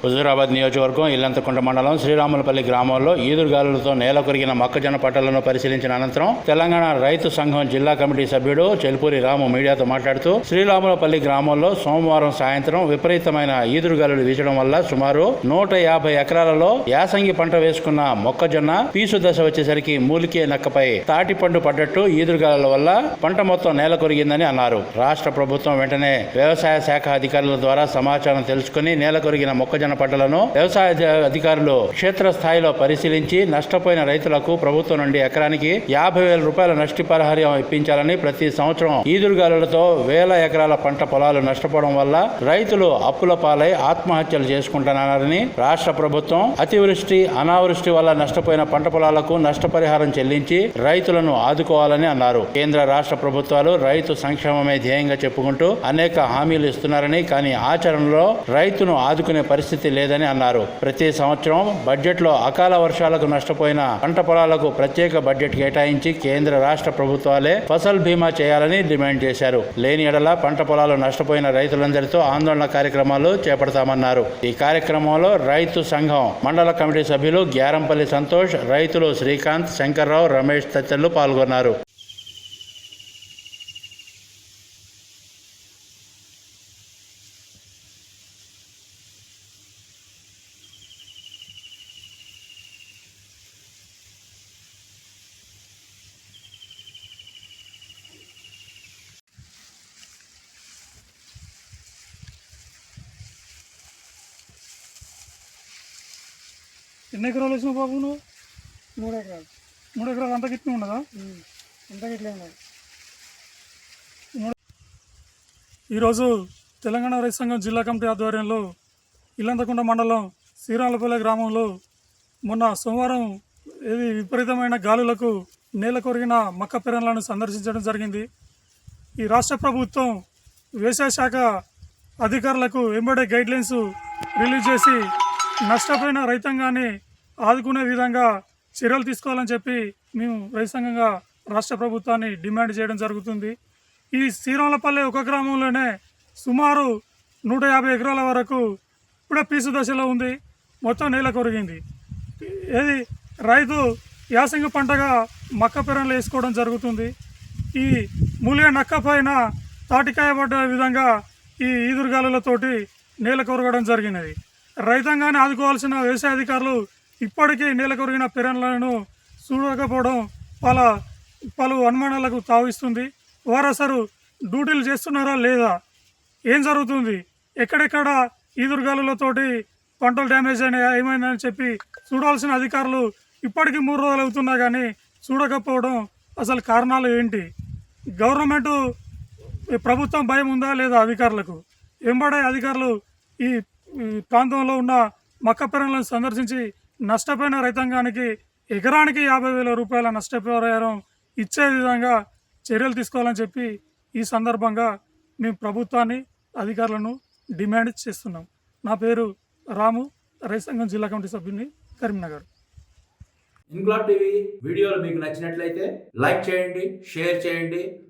హుజూరాబాద్ నియోజకవర్గం ఇల్లంతకుంట మండలం శ్రీరాములపల్లి గ్రామంలో ఈదురుగాలులతో నేల కొరిగిన మొక్కజొన్న పంటలను పరిశీలించిన అనంతరం తెలంగాణ రైతు సంఘం జిల్లా కమిటీ సభ్యుడు చెల్పూరి రాము మీడియాతో మాట్లాడుతూ శ్రీరాములపల్లి గ్రామంలో సోమవారం సాయంత్రం విపరీతమైన ఈదురుగాలులు వీచడం వల్ల సుమారు నూట యాభై ఎకరాలలో యాసంగి పంట వేసుకున్న మొక్కజొన్న పీసు దశ వచ్చేసరికి మూలికే నక్కపై తాటి పండు పడ్డట్టు ఈదురుగాలుల వల్ల పంట మొత్తం నేల కొరిగిందని అన్నారు. రాష్ట్ర ప్రభుత్వం వెంటనే వ్యవసాయ శాఖ అధికారుల ద్వారా సమాచారం తెలుసుకుని నేల కొరిగిన మొక్కజొన్న పంటలను వ్యవసాయ అధికారులు క్షేత్ర స్థాయిలో పరిశీలించి నష్టపోయిన రైతులకు ప్రభుత్వం నుండి ఎకరానికి యాభై వేల రూపాయల నష్టపరిహారం ఇప్పించాలని ప్రతి సంవత్సరం ఈదురుగాలులతో వేల ఎకరాల పంట పొలాలు నష్టపోవడం వల్ల రైతులు అప్పుల పాలై ఆత్మహత్యలు చేసుకుంటున్నారని రాష్ట్ర ప్రభుత్వం అతివృష్టి అనావృష్టి వల్ల నష్టపోయిన పంట పొలాలకు నష్టపరిహారం చెల్లించి రైతులను ఆదుకోవాలని అన్నారు. కేంద్ర రాష్ట్ర ప్రభుత్వాలు రైతు సంక్షేమమే ధ్యేయంగా చెప్పుకుంటూ అనేక హామీలు ఇస్తున్నారని కానీ ఆచరణలో రైతును ఆదుకునే పరిస్థితి లేదని అన్నారు. ప్రతి సంవత్సరం బడ్జెట్లో అకాల వర్షాలకు నష్టపోయిన పంట పొలాలకు ప్రత్యేక బడ్జెట్ కేటాయించి కేంద్ర రాష్ట్ర ప్రభుత్వాలే ఫసల్ బీమా చేయాలని డిమాండ్ చేశారు. లేని ఎడల పంట పొలాలు నష్టపోయిన రైతులందరితో ఆందోళన కార్యక్రమాలు చేపడతామన్నారు. ఈ కార్యక్రమంలో రైతు సంఘం మండల కమిటీ సభ్యులు గ్యారంపల్లి సంతోష్ రైతులు శ్రీకాంత్ శంకర్రావు రమేష్ తదితరులు పాల్గొన్నారు. ఎన్ని ఎకరాలు వేసినావు బాబు నువ్వు? మూడు ఎకరాలు. మూడు ఎకరాలు అంత గిట్టిన ఉండదా ఎంత ఇట్లా ఉన్నది. ఈరోజు తెలంగాణ రైతు సంఘం జిల్లా కమిటీ ఆధ్వర్యంలో ఇల్లంతకుంట మండలం శ్రీరాములపల్లె గ్రామంలో మొన్న సోమవారం ఏది విపరీతమైన గాలులకు నేల కొరిగిన మక్క పెరన్లను సందర్శించడం జరిగింది. ఈ రాష్ట్ర ప్రభుత్వం వ్యవసాయ శాఖ అధికారులకు వెంబడే గైడ్లైన్స్ రిలీజ్ చేసి నష్టపోయిన రైతాంగాన్ని ఆదుకునే విధంగా చర్యలు తీసుకోవాలని చెప్పి మేము రైతు సంఘంగా రాష్ట్ర ప్రభుత్వాన్ని డిమాండ్ చేయడం జరుగుతుంది. ఈ శ్రీరాములపల్లి ఒక గ్రామంలోనే సుమారు నూట యాభై ఎకరాల వరకు ఇప్పుడే పీసు దశలో ఉంది. మొత్తం నేల కొరిగింది. ఏది రైతు యాసంగి పంటగా మక్క పెరలు వేసుకోవడం జరుగుతుంది. ఈ మూలిగ నక్క పైన తాటికాయ పడ్డ విధంగా ఈ ఈదురుగాలులతోటి నేల కొరగడం జరిగినది. రైతాంగాన్ని ఆదుకోవాల్సిన వ్యవసాయ అధికారులు ఇప్పటికీ నేల కొరిగిన చూడకపోవడం వాళ్ళ పలు అనుమానాలకు తావిస్తుంది. వారు అసలు డ్యూటీలు చేస్తున్నారా లేదా? ఏం జరుగుతుంది? ఎక్కడెక్కడ ఈదురుగాలులతోటి పంటలు డ్యామేజ్ అయినాయా? ఏమైందని చెప్పి చూడాల్సిన అధికారులు ఇప్పటికీ మూడు రోజులు అవుతున్నా కానీ చూడకపోవడం అసలు కారణాలు ఏంటి? గవర్నమెంట్ ప్రభుత్వం భయం ఉందా లేదా అధికారులకు? వెంబడే అధికారులు ఈ ప్రాంతంలో ఉన్న మక్క పెరలను సందర్శించి నష్టపోయిన రైతాంగానికి ఎకరానికి యాభై వేల రూపాయల నష్టపరిహారం ఇచ్చే విధంగా చర్యలు తీసుకోవాలని చెప్పి ఈ సందర్భంగా మేము ప్రభుత్వాన్ని అధికారులను డిమాండ్ చేస్తున్నాం. నా పేరు రాము రైతాంగం జిల్లా కమిటీ సభ్యుని కరీంనగర్. ఇంక్లాబ్ టీవీ వీడియోలు మీకు నచ్చినట్లయితే లైక్ చేయండి షేర్ చేయండి.